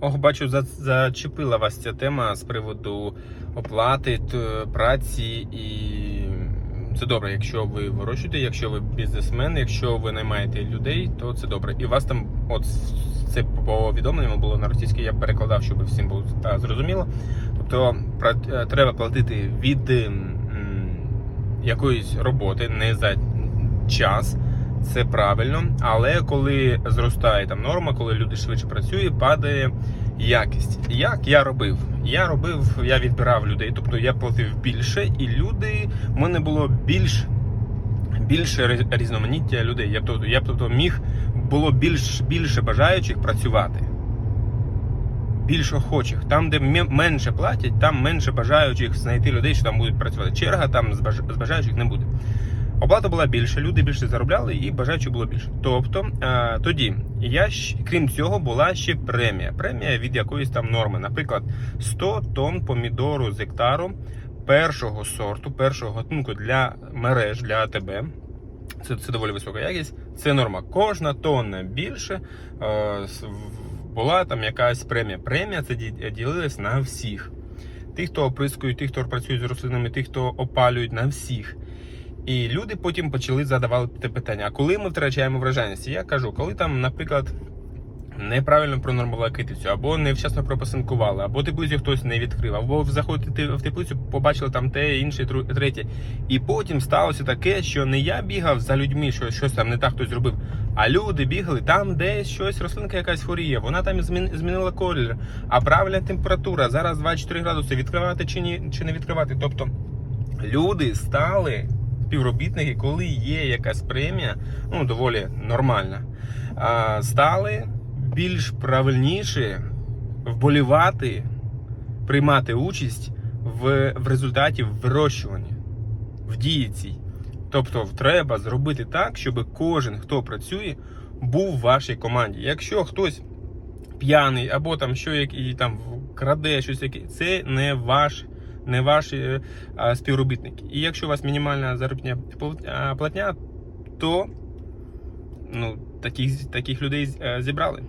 Ох, бачу, за- зачепила вас ця тема з приводу оплати праці, і це добре, якщо ви вирощуєте, якщо ви бізнесмен, якщо ви наймаєте людей, то це добре. І вас там, от це повідомлення було на російській, я перекладав, щоб всім було зрозуміло. Тобто е, треба платити від якоїсь роботи, не за час. Це правильно, але коли зростає там норма, коли люди швидше працюють, падає якість. Як я робив? Я робив, я відбирав людей, тобто я платив більше, і люди в мене було більш більше різноманіття людей. Я тобто, я тобто міг було більш більше бажаючих працювати. Більш охочих. Там, де менше платять, там менше бажаючих знайти людей, що там будуть працювати. Черга там з бажаючих не буде. Оплата була більша, люди більше заробляли і бажаючих було більше. Тобто е, тоді я крім цього була ще премія. Премія від якоїсь там норми. Наприклад, 100 тонн помідору з гектару першого сорту, першого гатунку для мереж для АТБ. Це, це доволі висока якість. Це норма. Кожна тонна більше е, була там якась премія. Премія це ді- ділилась на всіх. Тих, хто оприскують, тих, хто працюють з рослинами, тих, хто опалюють на всіх. І люди потім почали задавати питання: а коли ми втрачаємо врожайність? І Я кажу, коли там, наприклад, неправильно пронормували китицю, або невчасно пропасинкували, або теплицю хтось не відкрив, або заходите в теплицю, побачили там те, інше, третє. І потім сталося таке, що не я бігав за людьми, що щось там не так хтось зробив, а люди бігали там, де щось рослинка якась хворіє, вона там змінила колір, а правильна температура, зараз 24 градуси, відкривати чи ні, чи не відкривати. Тобто люди стали співробітники, коли є якась премія, ну доволі нормальна, стали більш правильніше вболівати, приймати участь в, в результаті вирощування, в дії цій. Тобто треба зробити так, щоб кожен, хто працює, був в вашій команді. Якщо хтось п'яний або там що як і там краде щось яке, це не ваш. Не ваші е, співробітники. І якщо у вас мінімальна заробітня пл- платня, то ну, таких, таких людей е, зібрали.